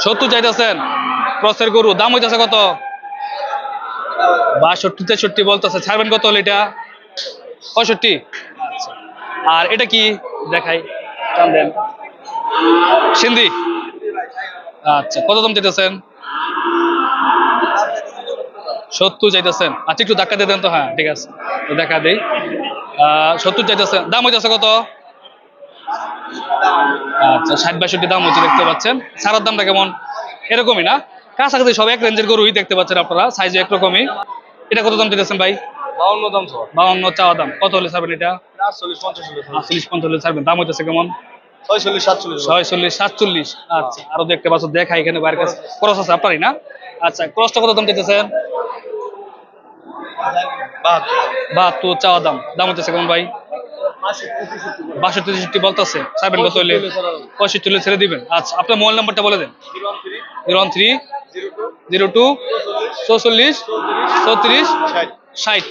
সত্তর চাইতেছেন। ক্রসের গরু দাম হইতেছে কত? বাষট্টি তেষট্টি বলতেছে ছাড়বেন কত হলো এটা? পঁয়ষট্টি। আচ্ছা। আর এটা কি? দেখাই দেন সিন্ধি। আচ্ছা কত দাম চাইতেছেন? সত্তর চাইতেছেন। আচ্ছা একটু ধাক্কা দিয়ে দেন তো হ্যাঁ ঠিক আছে। দেখা দেই। আহ, সত্তর চাইতেছেন। দাম হইতেছে কত? আচ্ছা ষাট বাষট্টি দাম হচ্ছে দেখতে পাচ্ছেন। সারার দামটা কেমন? এরকমই না? কাছাকাছি সব এক রেঞ্জের গরুই দেখতে পাচ্ছেন আপনারা সাইজে একরকমই। এটা কত দাম দিতেছেন ভাই? বাউন্ন দাম বাউন্ন চাওয়া দাম। কত হলে ছাড়বেন এটা? আটচল্লিশ পঞ্চাশ চল্লিশ পঞ্চাশ হলে ছাড়বেন। দাম হইতেছে কেমন? ছয়চল্লিশ সাতচল্লিশ। ছয়চল্লিশ সাতচল্লিশ। আচ্ছা আরও দেখতে পাচ্ছ দেখা এখানে বাইরের কাছে। ক্রস আছে আপনারই না? আচ্ছা ক্রসটা কত দাম দিতেছেন? বাহাত্তর। চাওয়া দাম। দাম কেমন ভাই? বাষট্টি তেষট্টি বলতেছে। ছাড়বেন কত হলে পঁয়ষট্টি হলে ছেড়ে দিবেন। আচ্ছা আপনার মোবাইল নাম্বারটা বলে দেন। Zero one three, zero two, চৌচল্লিশ চৌত্রিশ, ষাট।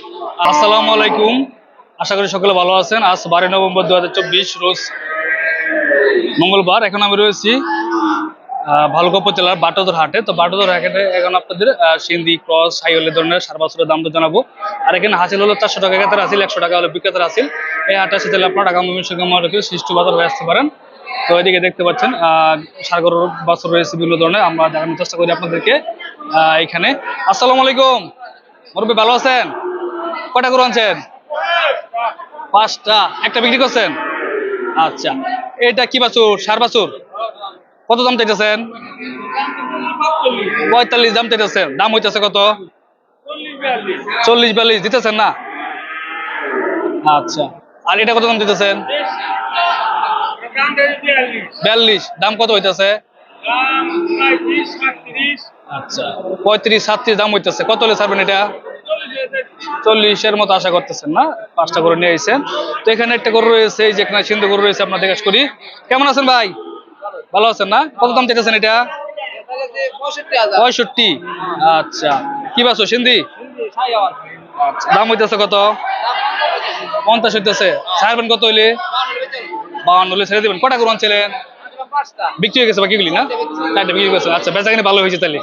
আসসালামু আলাইকুম। আশা করি সকলে ভালো আছেন। আজ বারোই নভেম্বর দু হাজার চব্বিশ, রোজ মঙ্গলবার। এখন আমি রয়েছি আহ, ভালুকা উপজেলার বাটোদর হাটে। তো বাটোদর হাটে এখন আপনাদের সিন্ধি ক্রস সাইওয়াল ধরনের সার বছরের দাম তো জানাব। আর এখানে হাসিল হলো চারশো টাকা ক্রেতার আসিল একশো টাকা হলো বিক্রেতার আসিল এই হাটে আসতে চাইলে আপনারা ঢাকা ময়মনসিংহ সৃষ্টি বাজার হয়ে আসতে পারেন। তো এদিকে দেখতে পাচ্ছেন গরুর বাছর রয়েছে বিভিন্ন ধরনের। আমরা দেখানোর চেষ্টা করি আপনাদেরকে এখানে। আসসালামু আলাইকুম। মুরব্বী ভালো আছেন? কটা গরু আনছেন? পাঁচটা। একটা বিক্রি করছেন? আচ্ছা। এটা কি বাছুর? সার বাছুর? কত দাম চাইতেছেন? পঁয়তাল্লিশ দাম চাইতেছেন। দাম হইতেছে কত? চল্লিশ বিয়াল্লিশ। দিতেছেন না? আচ্ছা। আর এটা কত দাম দিতেছেন? বিয়াল্লিশ। দাম কত হইতেছে? আচ্ছা। পঁয়ত্রিশ, সাতত্রিশ দাম হইতেছে। কত হলে ছাড়বেন এটা? চল্লিশের মতো আশা করতেছেন না? পাঁচটা করে নিয়ে আইছেন। তো এখানে একটা গরু রয়েছে, এই যে সিন্ধু গরু রয়েছে আপনার জিজ্ঞেস করি। কেমন আছেন ভাই? ভালো আছেন না? কত দাম চাইতেছেন এটা? পঁয়ষট্টি। আচ্ছা। কি বাসো সিন্ধি? আচ্ছা, দাম হইতেছে কত? পঞ্চাশ হইতেছে। ছাড়বেন কত হইলে? বাউন্ন হলে ছেড়ে দেবেন। কটা গরু আনছিলেন বিক্রি হয়ে গেছে বাকিগুলি না? চারটে বিক্রি গেছে। আচ্ছা বেচা ভালো হয়েছে তাহলে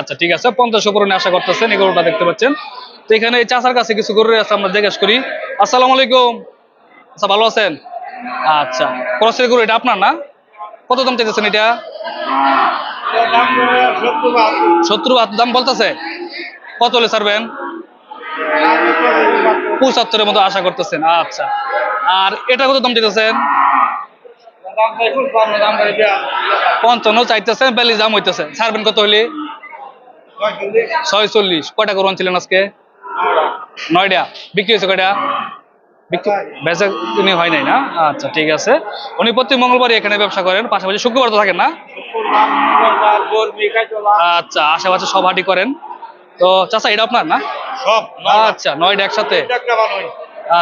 আচ্ছা ঠিক আছে। পঞ্চাশ উপরে আশা করতেছেন এই গরুটা দেখতে পাচ্ছেন। তো এখানে এই চাচার কাছে কিছু গরু আছে আমরা জিজ্ঞেস করি। আসসালামু আলাইকুম। আচ্ছা ভালো আছেন? আচ্ছা। ক্রসের গরু এটা আপনার না? কত দাম চাইতেছেন এটা? সত্তর দাম বলতেছে? কত হলে ছাড়বেন? পঁচাত্তরের মতো আশা করতেছেন আচ্ছা। আর এটা কত দাম চাইতেছেন? পঞ্চান্ন চাইতেছেন বিয়াল্লিশ দাম হইতেছে। ছাড়বেন কত হলে? ছয়চল্লিশ। কয়টা গরু আনছিলেন আজকে? নয়টা। বিক্রি হয়েছে কয়টা? বেচা কিনে হয় নাই না? আচ্ছা ঠিক আছে। উনি প্রতি মঙ্গলবারই এখানে ব্যবসা করেন। পাশাপাশি শুক্রবার তো থাকেন না? আচ্ছা আশেপাশে সব হাটি করেন। তো চাচা এটা আপনার না? সব আচ্ছা নয়টা একসাথে?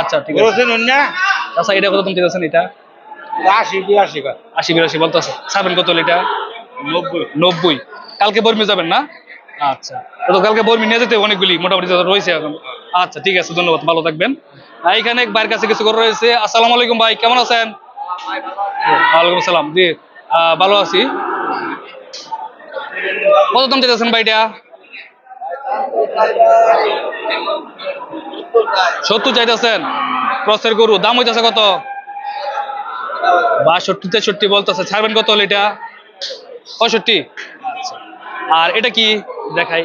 আচ্ছা ঠিক আছে। চাচা এটা কত দিতেছেন এটা? আশি বিরাশি আশি বিরাশি বলতেছে ছাড়বেন কত এটা নব্বই। নব্বই। কালকে বর্মি যাবেন না? আচ্ছা। তো কালকে বর্মি নিয়ে যেতে অনেকগুলি মোটামুটি রয়েছে এখন। আচ্ছা ঠিক আছে ধন্যবাদ ভালো থাকবেন। এখানে ভাইয়ের কাছে কিছু করে রয়েছে। আসসালামু আলাইকুম ভাই, কেমন আছেন? ওয়ালাইকুম আসসালাম, জি ভালো আছি। কত দাম দিতেছেন ভাইটা সত্তর চাইতেছেন? ক্রসের গরু, দাম হইতেছে কত? বাষট্টি, তেষট্টি বলতেছে, ছাড়বেন কত হলো এটা? পঁয়ষট্টি। আচ্ছা। আর এটা কি? দেখাই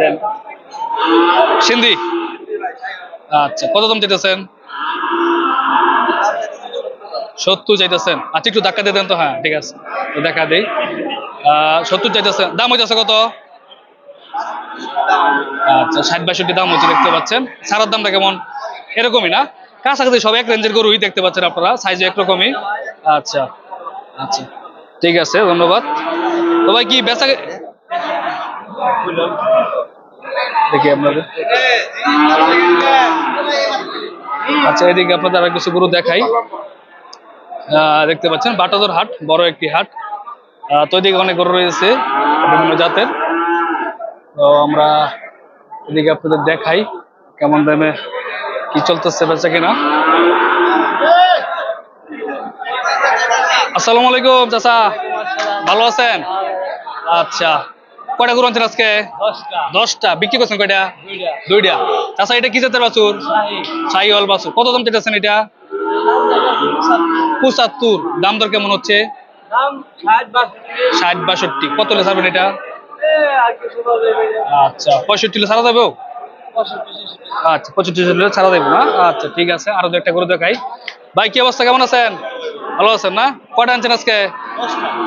দেন। সিন্ধি। আচ্ছা কত দাম চাইতেছেন? সত্তর চাইতেছেন। আচ্ছা একটু ধাক্কা দিয়ে দেন তো হ্যাঁ ঠিক আছে। দেখা দেই। সত্তর চাইতেছেন। দাম হইতেছে কত? আচ্ছা ষাট বাষট্টি দাম হচ্ছে দেখতে পাচ্ছেন। সারার দামটা কেমন? এরকমই না? কাছাকাছি সব এক রেঞ্জের গরুই দেখতে পাচ্ছেন আপনারা সাইজে একরকমই। আচ্ছা আচ্ছা ঠিক আছে, ধন্যবাদ। তো ভাই, কি বেচা দেখি আপনাদের। আচ্ছা এদিকে আপনাদের আর কিছু গরু দেখাই। দেখতে পাচ্ছেন, বাটাদর হাট, বড় একটি হাট। তো এদিকে অনেক গরু রয়েছে বিভিন্ন জাতের। তো আমরা এদিকে আপনাদের দেখাই কেমন দামে কি চলতেছে বেচা কিনা। আসসালামু আলাইকুম, চাচা। ভালো আছেন? আচ্ছা। কয়টা গরু আনছেন আজকে? দশটা। বিক্রি করছেন কয়টা? দুইটা। চাষা এটা কি জাতের বাছুর? সাই অল বাছুর। কত দাম চেয়েছেন এটা? পঁচাত্তর। দাম দর কেমন হচ্ছে? ষাট বাষট্টি। কত হলে ছাড়বেন এটা? আচ্ছা পঁয়ষট্টি হলে ছাড়া যাবেও? আচ্ছা পঁয়ষট্টি হলে ছাড়া দেবো না? আচ্ছা ঠিক আছে। আরও দু একটা করে দেখাই। ভাই কি অবস্থা? কেমন আছেন? ভালো আছেন না? কয়টা আনছেন আজকে?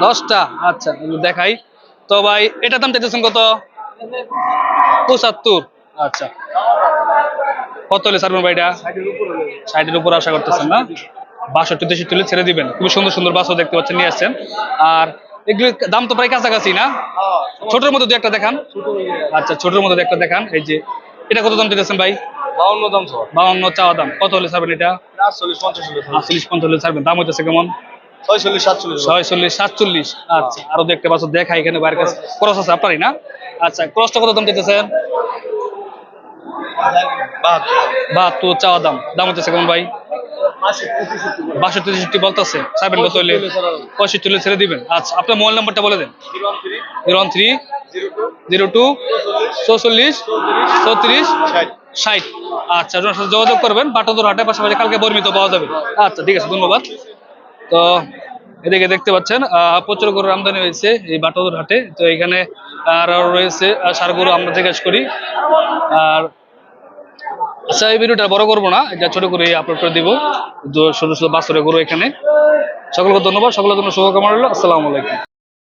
দশটা। আচ্ছা দেখাই। তো ভাই এটার দাম চাইতেছেন কত? পঁচাত্তর। আচ্ছা। কত হলে ছাড়বেন ভাইটা ষাটের উপর আশা করতেছেন না? বাষট্টি তেষট্টি তুলে ছেড়ে দিবেন। খুবই সুন্দর সুন্দর বাসও দেখতে পাচ্ছেন নিয়ে আসছেন। আর এগুলোর দাম তো প্রায় কাছাকাছি না? ছোটোর মধ্যে দু একটা দেখান। আচ্ছা ছোটোর মধ্যে একটা দেখান। এই যে এটা কত দাম দিতেছেন ভাই? বাউন্ন দাম বাউন্ন চাওয়া দাম। কত হলে ছাড়বেন এটা? আটচল্লিশ পঞ্চাশ আটচল্লিশ পঞ্চাশ হলে ছাড়বেন দাম হইতেছে কেমন? ছয়চল্লিশ সাতচল্লিশ আচ্ছা আরও দু একটা বাসও দেখা এখানে বাইরের কাছে। ক্রস আছে আপনারই না? আচ্ছা ক্রসটা কত দাম দিতেছেন বাহাত্তর। বাহাত্তর চাওয়া দাম। দাম হইতেছে কেমন ভাই? বাষট্টি তেষট্টি বলতেছে। ছাড়বেন কত হলে পঁয়ষট্টি হলে ছেড়ে দিবেন। আচ্ছা আপনার মোবাইল নাম্বারটা বলে দেন। Zero one three zero two চৌচল্লিশ চৌত্রিশ ষাট। আচ্ছা যোগাযোগ করবেন। বাটাদুর হাটের পাশাপাশি কালকে বর্মিত পাওয়া যাবে। আচ্ছা ঠিক আছে ধন্যবাদ। তো এদিকে দেখতে পাচ্ছেন প্রচুর গরুর আমদানি হয়েছে এই বাটাদুর হাটে। তো এখানে আর রয়েছে সার গরু আমরা জিজ্ঞাসা করি। আর আচ্ছা এই ভিডিওটা বড় করব না, এটা ছোট করে আপলোড করে দিব। ছোট ছোট বাস্তরে গরু এখানে। সকলকে ধন্যবাদ, সকলের জন্য শুভকামনা রইল। আসসালামু আলাইকুম।